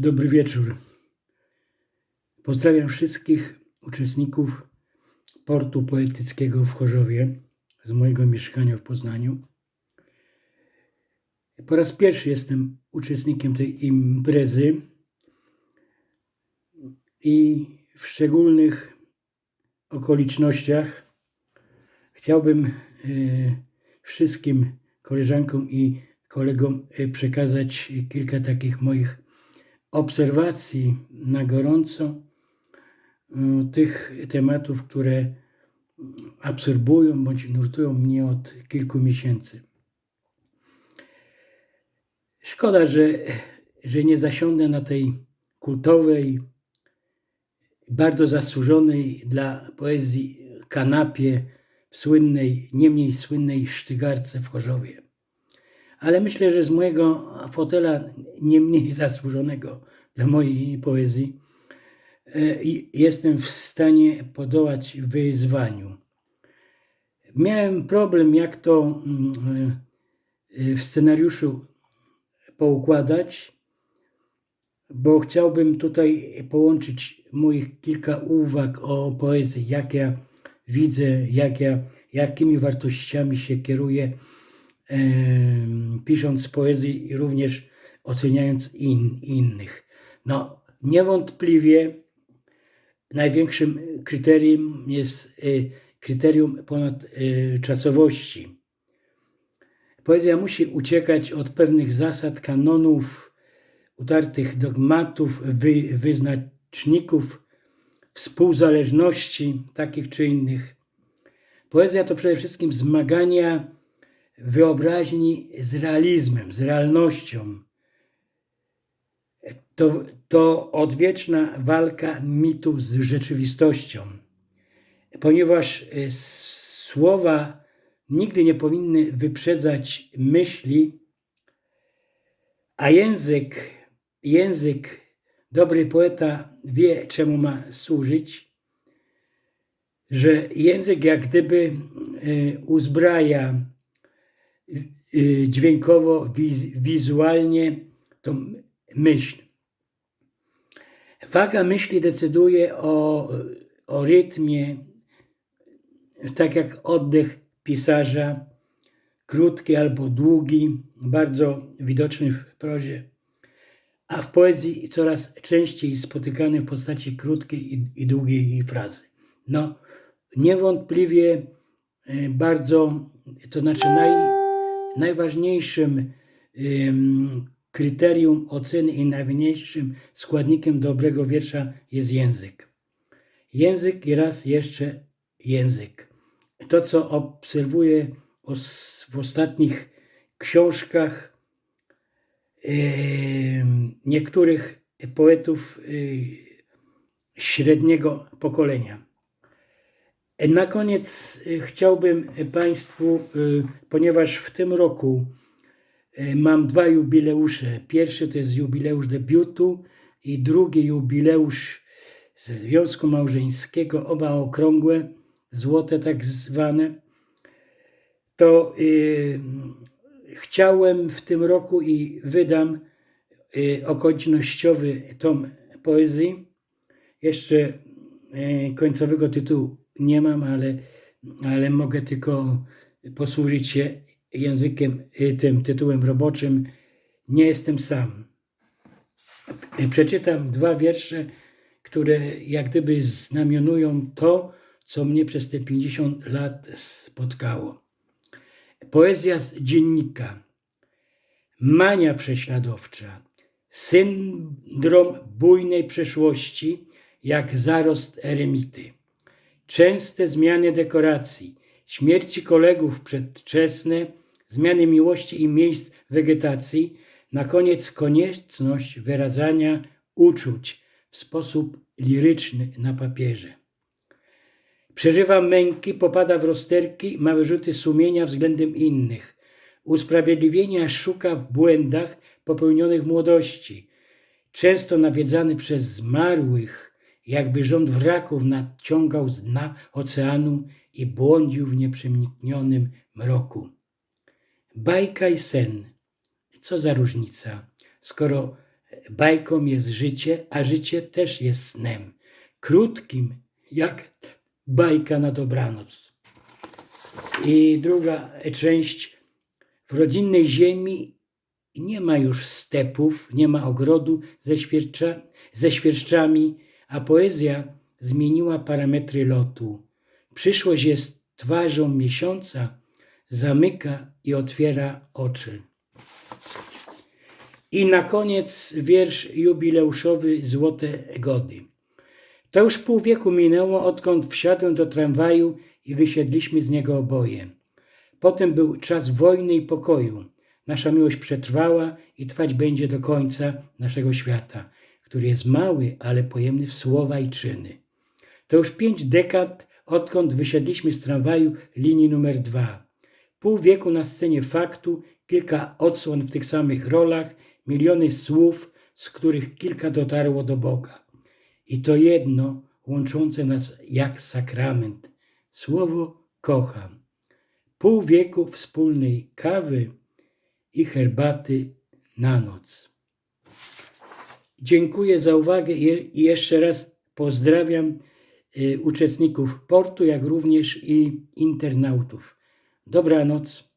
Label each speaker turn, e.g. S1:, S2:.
S1: Dobry wieczór. Pozdrawiam wszystkich uczestników portu poetyckiego w Chorzowie z mojego mieszkania w Poznaniu. Po raz pierwszy jestem uczestnikiem tej imprezy i w szczególnych okolicznościach chciałbym e, wszystkim koleżankom i kolegom e, przekazać kilka takich moich obserwacji na gorąco e, tych tematów, które absorbują bądź nurtują mnie od kilku miesięcy. Szkoda, że, że nie zasiądę na tej kultowej, bardzo zasłużonej dla poezji kanapie w słynnej, nie mniej słynnej Sztygarce w Chorzowie. Ale myślę, że z mojego fotela nie mniej zasłużonego dla mojej poezji e, jestem w stanie podołać wyzwaniu. Miałem problem, jak to mm, e, w scenariuszu poukładać, bo chciałbym tutaj połączyć moich kilka uwag o poezji, jak ja widzę, jak ja, jakimi wartościami się kieruję, e, pisząc poezję i również oceniając in, innych. No, niewątpliwie największym kryterium jest y, kryterium ponad y, czasowości. Poezja musi uciekać od pewnych zasad, kanonów, utartych dogmatów, wy, wyznaczników, współzależności takich czy innych. Poezja to przede wszystkim zmagania wyobraźni z realizmem, z realnością. To, to odwieczna walka mitu z rzeczywistością, ponieważ e, słowa nigdy nie powinny wyprzedzać myśli, a język, język, dobry poeta wie, czemu ma służyć, że język jak gdyby e, uzbraja e, dźwiękowo, wizualnie tą myśl. Waga myśli decyduje o, o rytmie, tak jak oddech pisarza, krótki albo długi, bardzo widoczny w prozie, a w poezji coraz częściej spotykany w postaci krótkiej i, i długiej frazy. No, niewątpliwie e, bardzo, to znaczy naj, najważniejszym kryterium oceny i najważniejszym składnikiem dobrego wiersza jest język. Język i raz jeszcze język. To, co obserwuję w ostatnich książkach niektórych poetów y, średniego pokolenia. Na koniec y, chciałbym Państwu, y, ponieważ w tym roku mam dwa jubileusze. Pierwszy to jest jubileusz debiutu i drugi jubileusz Związku Małżeńskiego, oba okrągłe, złote tak zwane. To y, chciałem w tym roku i wydam y, okolicznościowy tom poezji. Jeszcze y, końcowego tytułu nie mam, ale, ale mogę tylko posłużyć się językiem, y, tym tytułem roboczym Nie jestem sam. Przeczytam dwa wiersze, które jak gdyby znamionują to, co mnie przez te 50 lat spotkało. Poezja z dziennika. Mania prześladowcza. Syndrom bujnej przeszłości, jak zarost eremity. Częste zmiany dekoracji, śmierci kolegów przedwczesne, zmiany miłości i miejsc wegetacji, na koniec konieczność wyradzania uczuć w sposób liryczny na papierze. Przeżywa męki, popada w rozterki, ma wyrzuty sumienia względem innych. Usprawiedliwienia szuka w błędach popełnionych młodości. Często nawiedzany przez zmarłych, jakby rząd wraków nadciągał z dna oceanu i błądził w nieprzeniknionym mroku. Bajka i sen. Co za różnica, skoro Bajką jest życie, a życie też jest snem. Krótkim, jak bajka na dobranoc. I druga część. W rodzinnej ziemi nie ma już stepów, nie ma ogrodu ze, świercza, ze świerszczami, a poezja zmieniła parametry lotu. Przyszłość jest twarzą miesiąca, zamyka i otwiera oczy. I na koniec wiersz jubileuszowy Złote Gody. To już pół wieku minęło, odkąd wsiadłem do tramwaju i wysiedliśmy z niego oboje. Potem był czas wojny i pokoju. Nasza miłość przetrwała i trwać będzie do końca naszego świata, który jest mały, ale pojemny w słowa i czyny. To już pięć dekad, odkąd wysiedliśmy z tramwaju linii numer dwa. Pół wieku na scenie faktu, kilka odsłon w tych samych rolach, miliony słów, z których kilka dotarło do Boga. I to jedno łączące nas jak sakrament. Słowo kocham. Pół wieku wspólnej kawy i herbaty na noc. Dziękuję za uwagę i jeszcze raz pozdrawiam y, uczestników portu, jak również i internautów. Dobranoc.